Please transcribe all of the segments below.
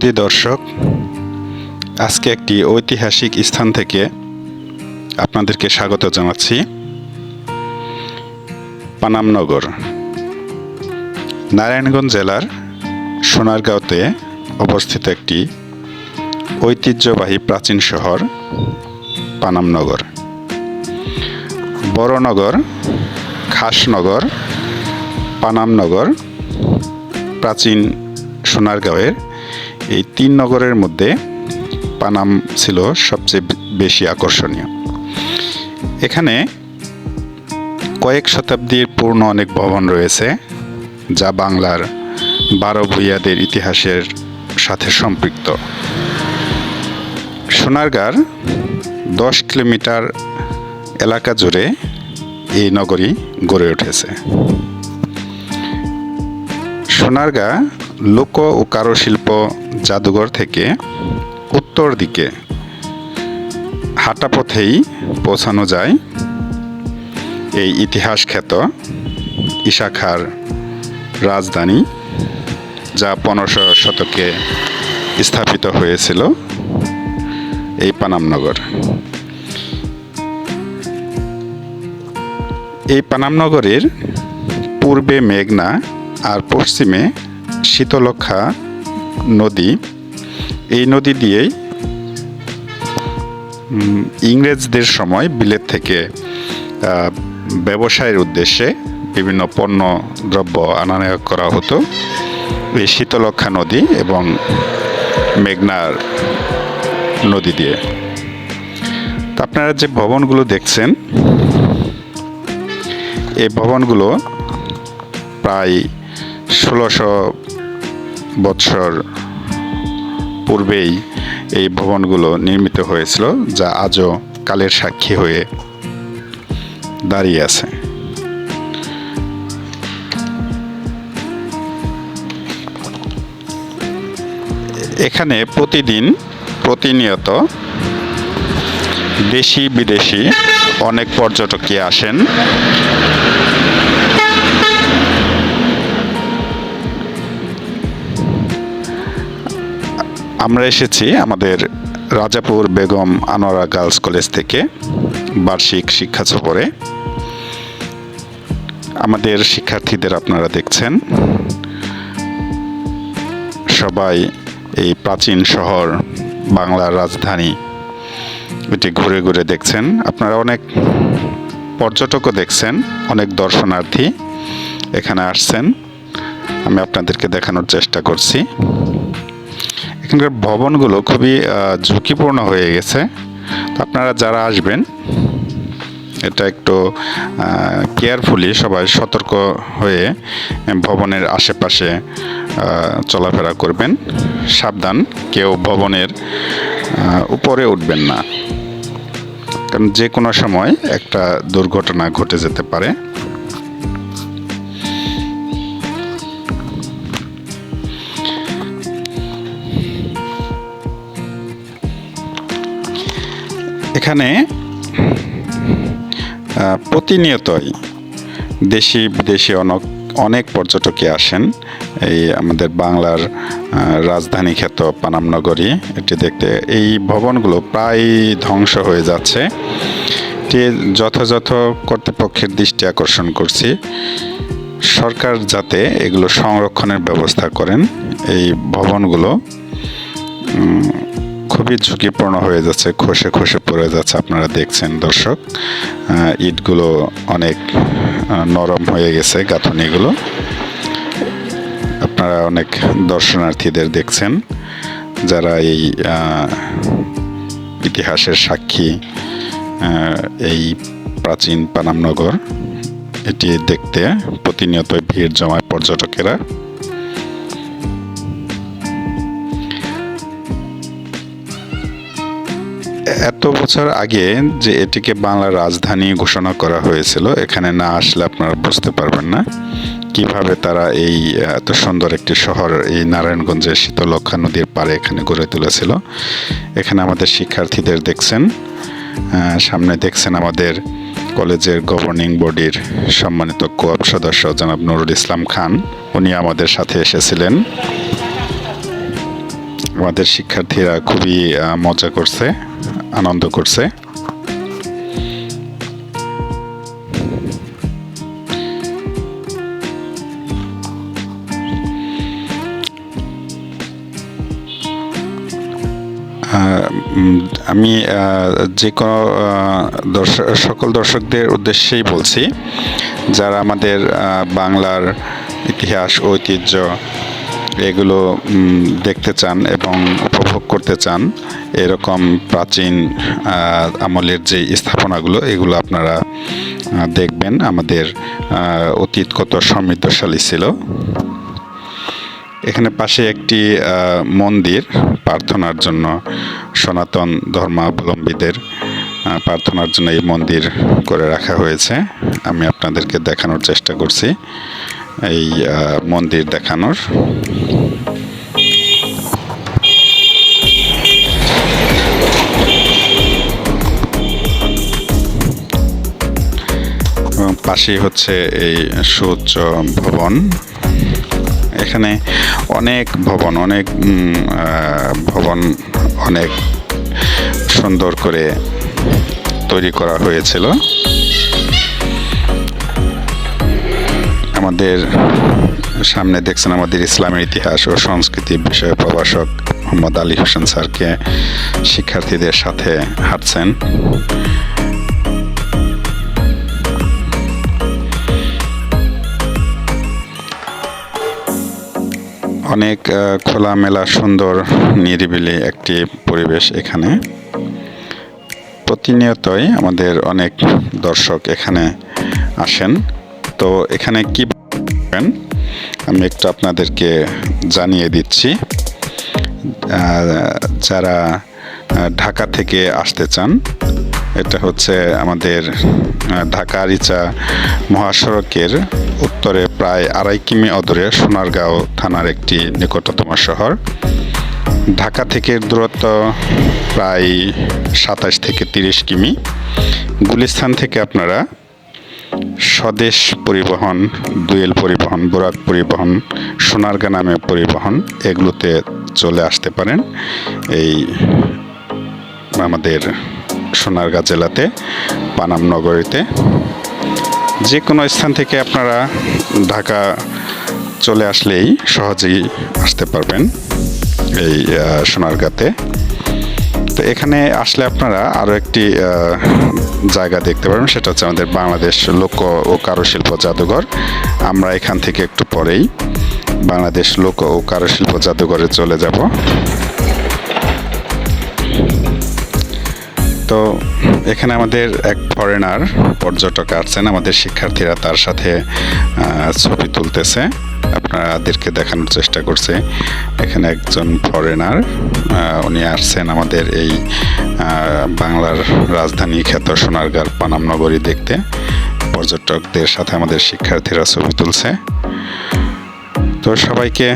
সুধী দর্শক, আজকে একটি ঐতিহাসিক স্থান থেকে আপনাদেরকে স্বাগত জানাচ্ছি। পানামনগর নারায়ণগঞ্জ জেলার সোনারগাঁওতে অবস্থিত একটি ঐতিহ্যবাহী প্রাচীন শহর পানামনগর বড়নগর খাসনগর পানামনগর প্রাচীন সোনারগাঁওয়ের এই তিন নগরের মধ্যে পানাম ছিল সবচেয়ে বেশি আকর্ষণীয়। এখানে কয়েক শতাব্দীর পূর্ণ অনেক ভবন রয়েছে, যা বাংলার বারো ভূঁইয়াদের ইতিহাসের সাথে সম্পৃক্ত। সোনারগাঁর দশ কিলোমিটার এলাকা জুড়ে এই নগরী গড়ে উঠেছে। সোনারগাঁ লোক ও কারুশিল্প জাদুঘর থেকে উত্তর দিকে হাঁটা পথেই পৌঁছানো যায় এই ইতিহাস খ্যাত ইশাখার রাজধানী, যা পনেরোশো শতকে স্থাপিত হয়েছিল এই পানামনগর। এই পানামনগরের পূর্বে মেঘনা আর পশ্চিমে শীতলক্ষা নদী। এই নদী দিয়েই ইংরেজদের সময় বিলেত থেকে ব্যবসায়ের উদ্দেশ্যে বিভিন্ন পণ্য, দ্রব্য আনা নেওয়া করা হতো। এই শীতলক্ষা নদী এবং মেঘনার নদী দিয়ে। তো আপনারা যে ভবনগুলো দেখছেন, এই ভবনগুলো প্রায় ষোলোশো বৎসর পূর্বেই এই ভবনগুলো নির্মিত হয়েছিল, যা আজও কালের সাক্ষী হয়ে দাঁড়িয়ে আছে। এখানে প্রতিদিন প্রতিনিয়ত দেশি বিদেশি অনেক পর্যটকই আসেন। আমরা এসেছি আমাদের রাজাপুর বেগম আনোয়ারা গার্লস কলেজ থেকে বার্ষিক শিক্ষা সফরে। আমাদের শিক্ষার্থীদের আপনারা দেখছেন। সবাই এই প্রাচীন শহর বাংলার রাজধানী এটি ঘুরে ঘুরে দেখছেন। আপনারা অনেক পর্যটকও দেখছেন, অনেক দর্শনার্থী এখানে আসছেন। আমি আপনাদেরকে দেখানোর চেষ্টা করছি। এখানকার ভবনগুলো খুবই ঝুঁকিপূর্ণ হয়ে গেছে। আপনারা যারা আসবেন, এটা একটু কেয়ারফুলি সবাই সতর্ক হয়ে ভবনের আশেপাশে চলাফেরা করবেন। সাবধান, কেউ ভবনের উপরে উঠবেন না। কারণ যে কোনো সময় একটা দুর্ঘটনা ঘটে যেতে পারে। এখানে প্রতিনিয়তই দেশি বিদেশি অনেক অনেক পর্যটকই আসেন। এই আমাদের বাংলার রাজধানী খ্যাত পানামনগরী এটি দেখতে এই ভবনগুলো প্রায় ধ্বংস হয়ে যাচ্ছে। এটি যথাযথ কর্তৃপক্ষের দৃষ্টি আকর্ষণ করছি। সরকার যাতে এগুলো সংরক্ষণের ব্যবস্থা করেন, এই ভবনগুলো খুবই ঝুঁকিপূর্ণ হয়ে যাচ্ছে, খসে খসে পড়ে যাচ্ছে, আপনারা দেখছেন দর্শক। ইটগুলো অনেক নরম হয়ে গেছে, গাঁথনিগুলো। আপনারা অনেক দর্শনার্থীদের দেখছেন, যারা এই ইতিহাসের সাক্ষী এই প্রাচীন পানামনগর। এটি দেখতে প্রতিনিয়ত ভিড় জমায় পর্যটকেরা। এত বছর আগে যে এটিকে বাংলার রাজধানী ঘোষণা করা হয়েছিল, এখানে না আসলে আপনারা বুঝতে পারবেন না কীভাবে তারা এই, এত সুন্দর একটি শহর, এই নারায়ণগঞ্জের শীতলক্ষা নদীর পাড়ে এখানে গড়ে তুলেছিল। এখানে আমাদের শিক্ষার্থীদের দেখছেন সামনে দেখছেন আমাদের কলেজের গভর্নিং বডির সম্মানিত কোয়াব সদস্য জনাব নুরুল ইসলাম খান। উনি আমাদের সাথে এসেছিলেন। আমাদের শিক্ষার্থীরা খুবই মজা করছে। আনন্দ করছে। আমি যে কোনো দর্শক সকল দর্শকদের উদ্দেশ্যেই বলছি, যারা আমাদের বাংলার ইতিহাস, ঐতিহ্য, এগুলো দেখতে চান এবং উপভোগ করতে চান, এরকম প্রাচীন আমলের যে স্থাপনাগুলো, এগুলো আপনারা দেখবেন। আমাদের অতীত কত সমৃদ্ধশালী ছিল। এখানে পাশে একটি মন্দির প্রার্থনার জন্য, সনাতন ধর্মাবলম্বীদের প্রার্থনার জন্য এই মন্দির করে রাখা হয়েছে। আমি আপনাদেরকে দেখানোর চেষ্টা করছি, এই মন্দির দেখানোর। পাশেই হচ্ছে এই সুউচ্চ ভবন। এখানে অনেক ভবন অনেক ভবন অনেক সুন্দর করে তৈরি করা হয়েছিল। আমাদের সামনে দেখছেন আমাদের ইসলামের ইতিহাস ও সংস্কৃতি বিষয়ে প্রভাষক মোহাম্মদ আলী হোসেন স্যারকে শিক্ষার্থীদের সাথে হাঁটছেন। অনেক খোলামেলা, সুন্দর, নিরিবিলি একটি পরিবেশ এখানে। প্রতিনিয়তই আমাদের অনেক দর্শক এখানে আসেন। তো এখানে কি আমি একটু আপনাদেরকে জানিয়ে দিচ্ছি যারা ঢাকা থেকে আসতে চান এটা হচ্ছে আমাদের ঢাকা আরিচা মহাসড়কের উত্তরে প্রায় আড়াই কিমি অদূরে সোনারগাঁও থানার একটি নিকটতম শহর। ঢাকা থেকে দূরত্ব প্রায় সাতাশ থেকে তিরিশ কিমি। গুলিস্থান থেকে আপনারা স্বদেশ পরিবহন, দুয়েল পরিবহন, বোরাক পরিবহন, সোনারগাঁ নামে পরিবহন এগুলোতে চলে আসতে পারেন। এই আমাদের সোনারগাঁ জেলাতে, পানাম নগরীতে। যে কোনো স্থান থেকে আপনারা ঢাকা চলে আসলেই সহজেই আসতে পারবেন এই সোনারগাঁতে। তো এখানে আসলে আপনারা আরও একটি জায়গা দেখতে পারবেন, সেটা হচ্ছে আমাদের বাংলাদেশ লোক ও কারুশিল্প জাদুঘর। আমরা এখান থেকে একটু পরেই বাংলাদেশ লোক ও কারুশিল্প জাদুঘরে চলে যাব। তো এখানে আমাদের এক ফরেনার পর্যটক আসছেন আমাদের শিক্ষার্থীরা তার সাথে ছবি তুলতেছে। আপনাদেরকে দেখানোর চেষ্টা করছে। এখানে একজন ফরেনার উনি আসছেন আমাদের এই বাংলার রাজধানী খ্যাত সোনারগাঁর পানাম নগরী দেখতে। পর্যটকদের সাথে আমাদের শিক্ষার্থীরা ছবি তুলছে। তো সবাইকে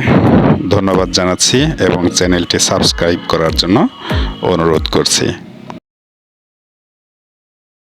ধন্যবাদ জানাচ্ছি এবং চ্যানেলটি সাবস্ক্রাইব করার জন্য অনুরোধ করছি।